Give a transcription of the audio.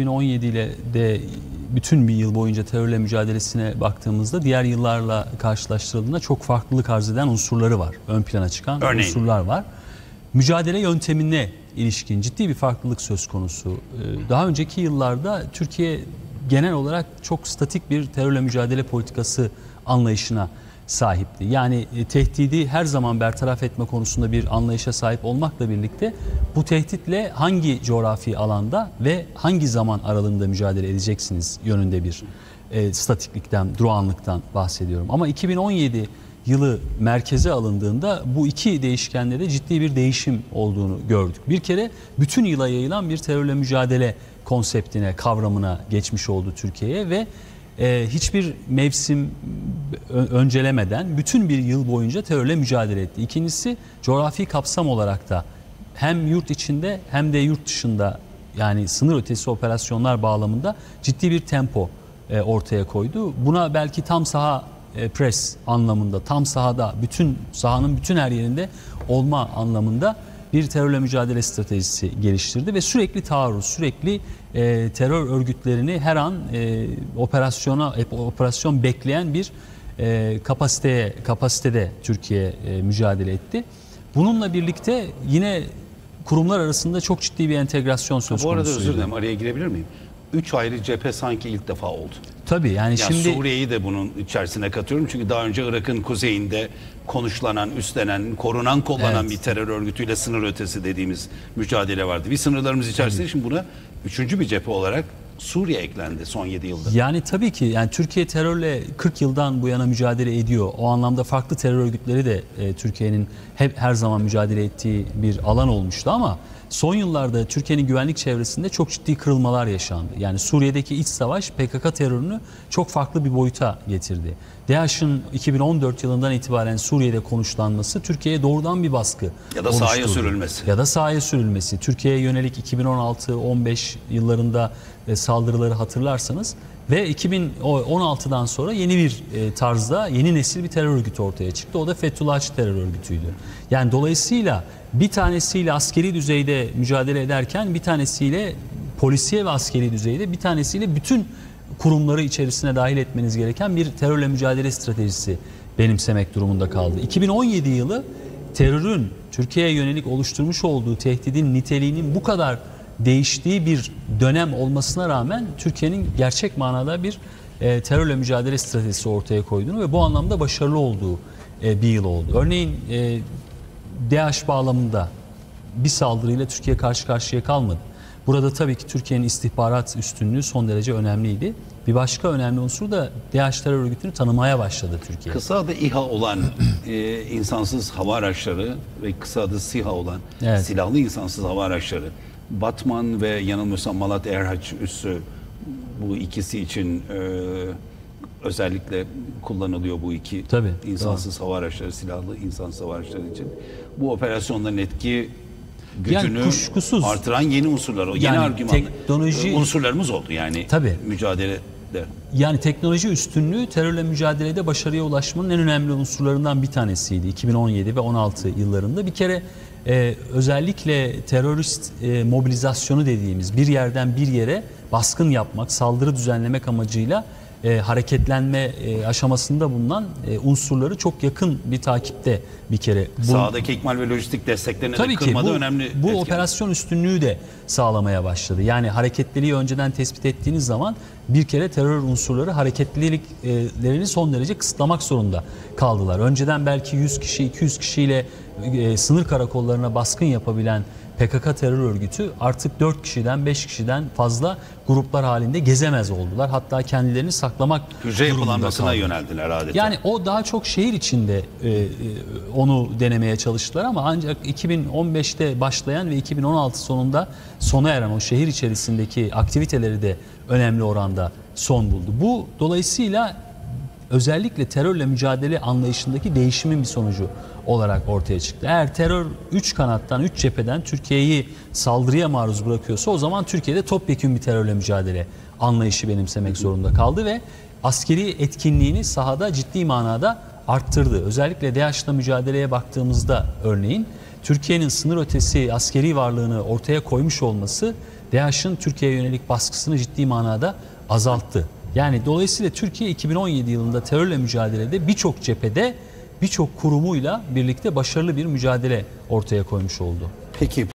2017 ile de bütün bir yıl boyunca terörle mücadelesine baktığımızda diğer yıllarla karşılaştırıldığında çok farklılık arz eden unsurları var. Ön plana çıkan Örneğin? unsurlar var. Mücadele yöntemine ilişkin ciddi bir farklılık söz konusu. Ee, Daha önceki yıllarda Türkiye genel olarak çok statik bir terörle mücadele politikası anlayışına sahipti. Yani e, tehdidi her zaman bertaraf etme konusunda bir anlayışa sahip olmakla birlikte bu tehditle hangi coğrafi alanda ve hangi zaman aralığında mücadele edeceksiniz yönünde bir e, statiklikten, durağanlıktan bahsediyorum. Ama 2017 yılı merkeze alındığında bu iki değişkende de ciddi bir değişim olduğunu gördük. Bir kere bütün yıla yayılan bir terörle mücadele konseptine, kavramına geçmiş oldu Türkiye'ye ve e, hiçbir mevsim öncelemeden bütün bir yıl boyunca terörle mücadele etti. İkincisi coğrafi kapsam olarak da hem yurt içinde hem de yurt dışında yani sınır ötesi operasyonlar bağlamında ciddi bir tempo e, ortaya koydu. Buna belki tam saha e, pres anlamında, tam sahada bütün sahanın bütün her yerinde olma anlamında bir terörle mücadele stratejisi geliştirdi ve sürekli taarruz, sürekli e, terör örgütlerini her an e, operasyona e, operasyon bekleyen bir e, kapasiteye kapasitede Türkiye e, mücadele etti. Bununla birlikte yine kurumlar arasında çok ciddi bir entegrasyon söz Bu arada konusuydu. özür dilerim araya girebilir miyim? Üç ayrı cephe sanki ilk defa oldu. Tabii yani Yani şimdi Suriye'yi de bunun içerisine katıyorum. Çünkü daha önce Irak'ın kuzeyinde konuşlanan, üstlenen, korunan, kollanan Evet. bir terör örgütüyle sınır ötesi dediğimiz mücadele vardı. Bir sınırlarımız içerisinde şimdi buna üçüncü bir cephe olarak Suriye eklendi son 7 yılda. Yani tabii ki yani Türkiye terörle 40 yıldan bu yana mücadele ediyor. O anlamda farklı terör örgütleri de e, Türkiye'nin hep her zaman mücadele ettiği bir alan olmuştu ama son yıllarda Türkiye'nin güvenlik çevresinde çok ciddi kırılmalar yaşandı. Yani Suriye'deki iç savaş PKK terörünü çok farklı bir boyuta getirdi. DAEŞ'in 2014 yılından itibaren Suriye'de konuşlanması Türkiye'ye doğrudan bir baskı Ya da sahaya sürülmesi. Ya da sahaya sürülmesi. Türkiye'ye yönelik 2016-15 yıllarında saldırıları hatırlarsanız ve 2016'dan sonra yeni bir e, tarzda yeni nesil bir terör örgütü ortaya çıktı. O da Fethullahçı terör örgütüydü. Yani dolayısıyla bir tanesiyle askeri düzeyde mücadele ederken bir tanesiyle polisiye ve askeri düzeyde bir tanesiyle bütün kurumları içerisine dahil etmeniz gereken bir terörle mücadele stratejisi benimsemek durumunda kaldı. 2017 yılı terörün Türkiye'ye yönelik oluşturmuş olduğu tehdidin niteliğinin bu kadar değiştiği bir dönem olmasına rağmen Türkiye'nin gerçek manada bir e, terörle mücadele stratejisi ortaya koyduğunu ve bu anlamda başarılı olduğu e, bir yıl oldu. Örneğin e, DAEŞ bağlamında bir saldırıyla Türkiye karşı karşıya kalmadı. Burada tabii ki Türkiye'nin istihbarat üstünlüğü son derece önemliydi. Bir başka önemli unsur da DAEŞ terör örgütünü tanımaya başladı Türkiye. Kısa adı İHA olan e, insansız hava araçları ve kısa adı SİHA olan Evet. silahlı insansız hava araçları. Batman ve yanılmıyorsam Malatya Erhaç üssü bu ikisi için e, özellikle kullanılıyor bu iki Tabii, insansız hava araçları, silahlı insansız hava araçları için. Bu operasyonların etki Yani gücünü kuşkusuz. artıran yeni unsurlar, yeni Yani argümanlar, teknoloji- unsurlarımız oldu yani Tabii. Mücadelede. Yani teknoloji üstünlüğü terörle mücadelede başarıya ulaşmanın en önemli unsurlarından bir tanesiydi 2017 ve 16 yıllarında. Bir kere e, özellikle terörist e, mobilizasyonu dediğimiz bir yerden bir yere baskın yapmak, saldırı düzenlemek amacıyla e, hareketlenme e, aşamasında bulunan e, unsurları çok yakın bir takipte bir kere. Bu- Sahadaki ikmal ve lojistik desteklerini de Tabii ki kırmada bu, önemli bu etken. operasyon üstünlüğü de sağlamaya başladı. Yani hareketliliği önceden tespit ettiğiniz zaman bir kere terör unsurları hareketliliklerini son derece kısıtlamak zorunda kaldılar. Önceden belki 100 kişi 200 kişiyle e, sınır karakollarına baskın yapabilen PKK terör örgütü artık 4 kişiden 5 kişiden fazla gruplar halinde gezemez oldular. Hatta kendilerini saklamak Hücre yapılanmasına yöneldiler adeta. Yani o daha çok şehir içinde e, e, onu denemeye çalıştılar ama ancak 2015'te başlayan ve 2016 sonunda sona eren o şehir içerisindeki aktiviteleri de önemli oranda son buldu. Bu dolayısıyla özellikle terörle mücadele anlayışındaki değişimin bir sonucu olarak ortaya çıktı. Eğer terör 3 kanattan, 3 cepheden Türkiye'yi saldırıya maruz bırakıyorsa o zaman Türkiye'de topyekun bir terörle mücadele anlayışı benimsemek zorunda kaldı ve askeri etkinliğini sahada ciddi manada arttırdı. Özellikle DAEŞ'la mücadeleye baktığımızda örneğin Türkiye'nin sınır ötesi askeri varlığını ortaya koymuş olması DAEŞ'in Türkiye'ye yönelik baskısını ciddi manada azalttı. Yani dolayısıyla Türkiye 2017 yılında terörle mücadelede birçok cephede birçok kurumuyla birlikte başarılı bir mücadele ortaya koymuş oldu. Peki